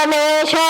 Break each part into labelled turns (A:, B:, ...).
A: Ramesha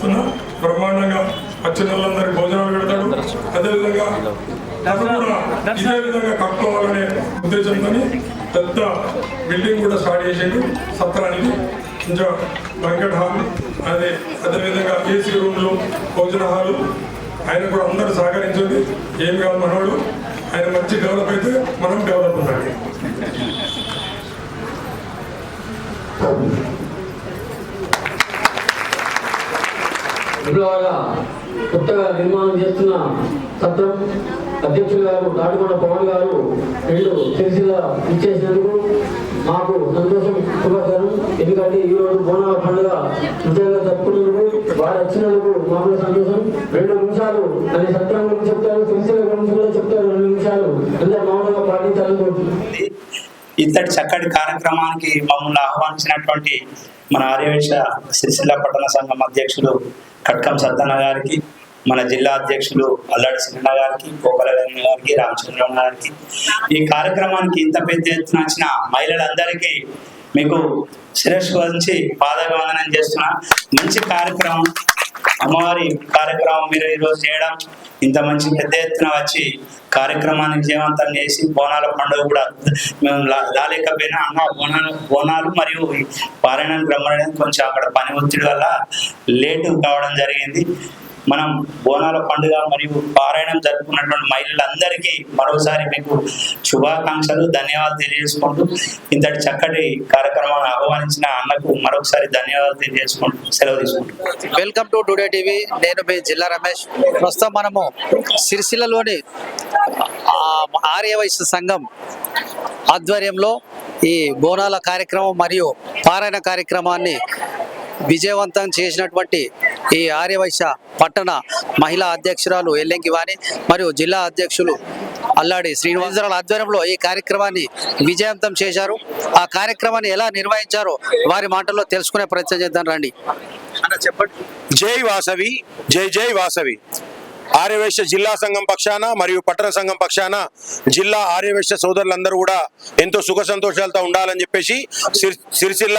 A: చేస్తున్నా బ్రహ్మాండంగా వచ్చిన వాళ్ళందరికీ భోజనాలు పెడతాడు. అదేవిధంగా ఇదే విధంగా కట్టుకోవాలనే ఉద్దేశంతో పెద్ద బిల్డింగ్ కూడా స్టార్ట్ చేసేది సత్రానికి ఇంకా వెంకట హాల్ అదే అదేవిధంగా ఏసీ రూమ్లు భోజన హాలు ఆయన కూడా అందరూ సహకరించండి. ఏం కాదు మనోడు. ఆయన మంచి డెవలప్ అయితే మనం డెవలప్ ఉండాలి.
B: ఇవాళ కొత్తగా నిర్మాణం చేస్తున్న సత్రం అధ్యక్షులు గారు తాటికొండ పవన్ గారు రెండు సిరిసిల్ల ఇచ్చేసినందుకు మాకు సంతోషం. శుభకరం ఎందుకంటే ఈ రోజు బోనాల పండుగ నిజంగా తప్పుకున్నందుకు వారు వచ్చినందుకు మాకు సంతోషం. రెండు నిమిషాలు అని సత్రం గురించి చెప్తారు సిరిసిల్ల గురించి కూడా చెప్తారు. రెండు నిమిషాలు అందరూ మౌనంగా పాటించాలని
C: ఇంతటి చక్కటి కార్యక్రమానికి మమ్మల్ని ఆహ్వానించినటువంటి మన ఆర్యవేశ సిరిసిల్ల పట్టణ సంఘం అధ్యక్షులు కట్కం సత్తన్న గారికి మన జిల్లా అధ్యక్షులు అల్లాడి సిన్న గారికి గోపాలగంగ గారికి రామచంద్రం గారికి ఈ కార్యక్రమానికి ఇంత పెద్ద ఎత్తున వచ్చిన మహిళలందరికీ మీకు శిరస్సు వంచి పాదవందనం చేస్తున్నా. మంచి కార్యక్రమం. అమ్మవారి కార్యక్రమం మీరు ఈరోజు చేయడం ఇంత మంచి పెద్ద ఎత్తున వచ్చి కార్యక్రమాన్ని విజయవంతం చేసి బోనాల పండుగ కూడా మేము రాలేకపోయినా అన్న బోనాలు బోనాలు మరియు పారాయణానికి రమ్మడానికి కొంచెం అక్కడ పని ఒత్తిడి వల్ల లేటు కావడం జరిగింది. మనం బోనాల పండుగ మరియు పారాయణం జరుపుకున్నటువంటి మహిళలందరికీ మరోసారి మీకు శుభాకాంక్షలు ధన్యవాదాలు తెలియజేసుకుంటూ ఇంతటి చక్కటి కార్యక్రమాన్ని ఆహ్వానించిన అన్నకు మరొకసారి ధన్యవాదాలు తెలియజేసుకుంటూ సెలవు తీసుకుంటాం
D: వెల్కమ్ టు టుడే టీవీ నేను మీ జిల్లా రమేష్. ప్రస్తుతం మనము సిరిసిల్లలోని ఆర్య వైశ్య సంఘం ఆధ్వర్యంలో ఈ బోనాల కార్యక్రమం మరియు పారాయణ కార్యక్రమాన్ని విజయవంతం చేసినటువంటి ఈ ఆర్యవైశ్య పట్టణ మహిళా అధ్యక్షురాలు ఎల్లెంకి వాణి మరియు జిల్లా అధ్యక్షులు అల్లాడి శ్రీనివాసరావు ఆధ్వర్యంలో ఈ కార్యక్రమాన్ని విజయవంతం చేశారు. ఆ కార్యక్రమాన్ని ఎలా నిర్వహించారో వారి మాటల్లో తెలుసుకునే ప్రయత్నం చేద్దాం రండి. చెప్పండి.
E: జై వాసవి జై జై వాసవి. ఆర్యవేశ్య జిల్లా సంఘం పక్షాన మరియు పట్టణ సంఘం పక్షాన జిల్లా ఆర్యవేశ్య సోదరులందరూ కూడా ఎంతో సుఖ సంతోషాలతో ఉండాలని చెప్పేసి సిరి సిరిసిల్ల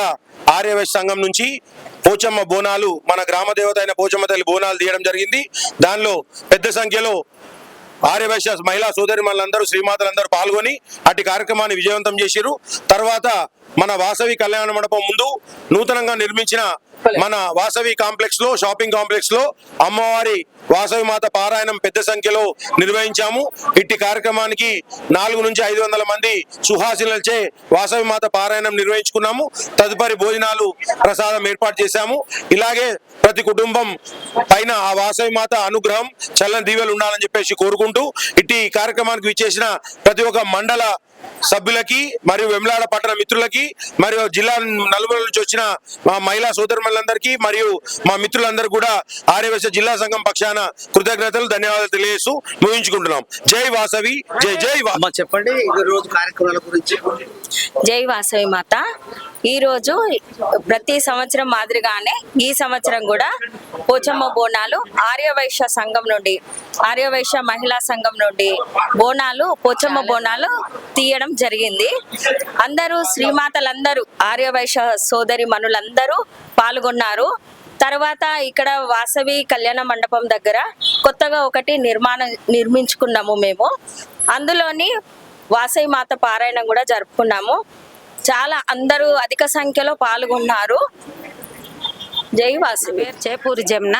E: ఆర్యవేశ్య సంఘం నుంచి పోచమ్మ బోనాలు మన గ్రామ దేవత అయిన పోచమ్మ తల్లి బోనాలు తీయడం జరిగింది. దానిలో పెద్ద సంఖ్యలో ఆర్యవైశ్య మహిళా సోదరి మనందరూ శ్రీమాతలందరూ పాల్గొని అటు కార్యక్రమాన్ని విజయవంతం చేసిరు తర్వాత మన వాసవి కళ్యాణ మండపం ముందు నూతనంగా నిర్మించిన మన వాసవి కాంప్లెక్స్లో షాపింగ్ కాంప్లెక్స్లో అమ్మవారి వాసవి మాత పారాయణం పెద్ద సంఖ్యలో నిర్వహించాము. ఇట్టి కార్యక్రమానికి నాలుగు నుంచి ఐదు వందల మంది సుహాసినులచే వాసవి మాత పారాయణం నిర్వహించుకున్నాము. తదుపరి భోజనాలు ప్రసాదం ఏర్పాటు చేశాము. ఇలాగే ప్రతి కుటుంబం పైన ఆ వాసవి మాత అనుగ్రహం చల్లని దీవెలు ఉండాలని చెప్పేసి కోరుకుంటూ ఇట్టి కార్యక్రమానికి విచ్చేసిన ప్రతి ఒక్క మండల సభ్యులకి మరియు వెమ్లాడ పట్టణ మిత్రులకి మరియు జిల్లా నలుగురు నుంచి వచ్చిన మా మహిళా సోదరులందరికీ మరియు మా మిత్రులందరూ కూడా ఆర్యవేశ జిల్లా సంఘం పక్షాన కృతజ్ఞతలు ధన్యవాదాలు తెలియజేస్తూ ముగించుకుంటున్నాం. జై వాసవి జై జై
D: చెప్పండి ఈ రోజు కార్యక్రమాల గురించి.
F: జై వాసవి మాత. ఈరోజు ప్రతి సంవత్సరం మాదిరిగానే ఈ సంవత్సరం కూడా పోచమ్మ బోనాలు ఆర్యవైశ్య సంఘం నుండి ఆర్యవైశ్య మహిళా సంఘం నుండి బోనాలు పోచమ్మ బోనాలు తీయడం జరిగింది. అందరూ శ్రీమాతలందరూ ఆర్యవైశ్య సోదరి మనులందరూ పాల్గొన్నారు. తర్వాత ఇక్కడ వాసవి కళ్యాణ మండపం దగ్గర కొత్తగా ఒకటి నిర్మాణం నిర్మించుకున్నాము మేము. అందులోని వాసవి మాత పారాయణం కూడా జరుపుకున్నాము. చాలా అందరూ అధిక సంఖ్యలో పాల్గొన్నారు. జై పేరు
G: చేపూరి జమున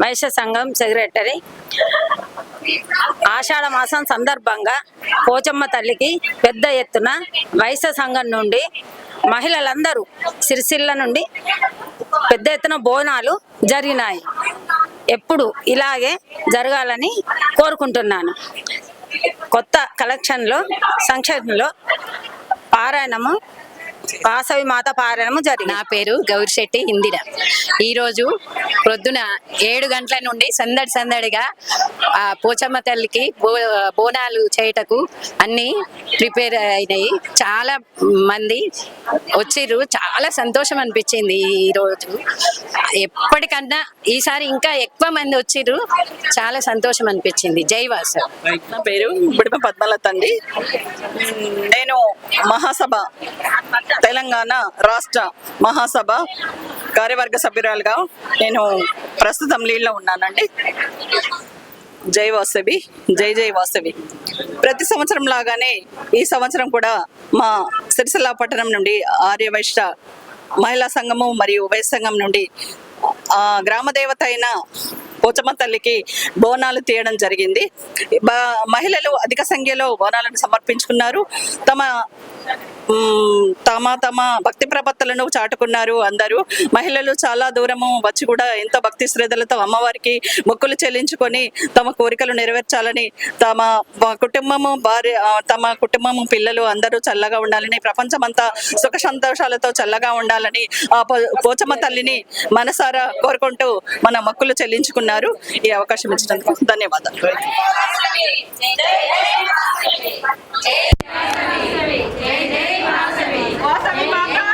G: వైశ్య సంఘం సెక్రటరీ. ఆషాఢ మాసం సందర్భంగా పోచమ్మ తల్లికి పెద్ద ఎత్తున వైశ్య సంఘం నుండి మహిళలందరూ సిరిసిల్ల నుండి పెద్ద ఎత్తున బోనాలు జరిగినాయి. ఎప్పుడు ఇలాగే జరగాలని కోరుకుంటున్నాను. కొత్త కలెక్షన్లో సంక్షేమంలో పారాయణము వాసవి మాత పారాయణము జరిగింది.
H: నా పేరు గౌరిశెట్టి ఇందిర. ఈరోజు
I: ప్రొద్దున ఏడు గంటల నుండి సందడి సందడిగా ఆ పోచమ్మ తల్లికి బో బోనాలు చేయటకు అన్ని ప్రిపేర్ అయినాయి. చాలా మంది వచ్చిర్రు. చాలా సంతోషం అనిపించింది ఈ రోజు. ఎప్పటికన్నా ఈసారి ఇంకా ఎక్కువ మంది వచ్చిర్రు. చాలా సంతోషం అనిపించింది. జై
H: నా పేరు బుడిమ పద్మలత అండి నేను మహాసభ తెలంగాణ రాష్ట్ర మహాసభ కార్యవర్గ సభ్యురాలుగా నేను ప్రస్తుతం లీడ్లో ఉన్నానండి. జై వాసవి జై జై వాసవి. ప్రతి సంవత్సరం లాగానే ఈ సంవత్సరం కూడా మా సిరిసిల్ల పట్టణం నుండి ఆర్యవైశ్య మహిళా సంఘము మరియు ఉభయ సంఘం నుండి గ్రామ దేవత అయిన పోచమ్మ తల్లికి బోనాలు తీయడం జరిగింది. మహిళలు అధిక సంఖ్యలో బోనాలను సమర్పించుకున్నారు. తమ తమ తమ భక్తి ప్రపత్తులను చాటుకున్నారు అందరూ. మహిళలు చాలా దూరము వచ్చి కూడా ఎంతో భక్తి శ్రద్ధలతో అమ్మవారికి మొక్కులు చెల్లించుకొని తమ కోరికలు నెరవేర్చాలని తమ కుటుంబము భార్య తమ కుటుంబము పిల్లలు అందరూ చల్లగా ఉండాలని ప్రపంచమంతా సుఖ సంతోషాలతో చల్లగా ఉండాలని ఆ పో- పోచమ్మ తల్లిని మనసారా కోరుకుంటూ మన మొక్కులు చెల్లించుకున్నారు. ఉన్నారు. ఈ అవకాశం ఇచ్చినందుకు ధన్యవాదాలు.
J: జై జై మాతా.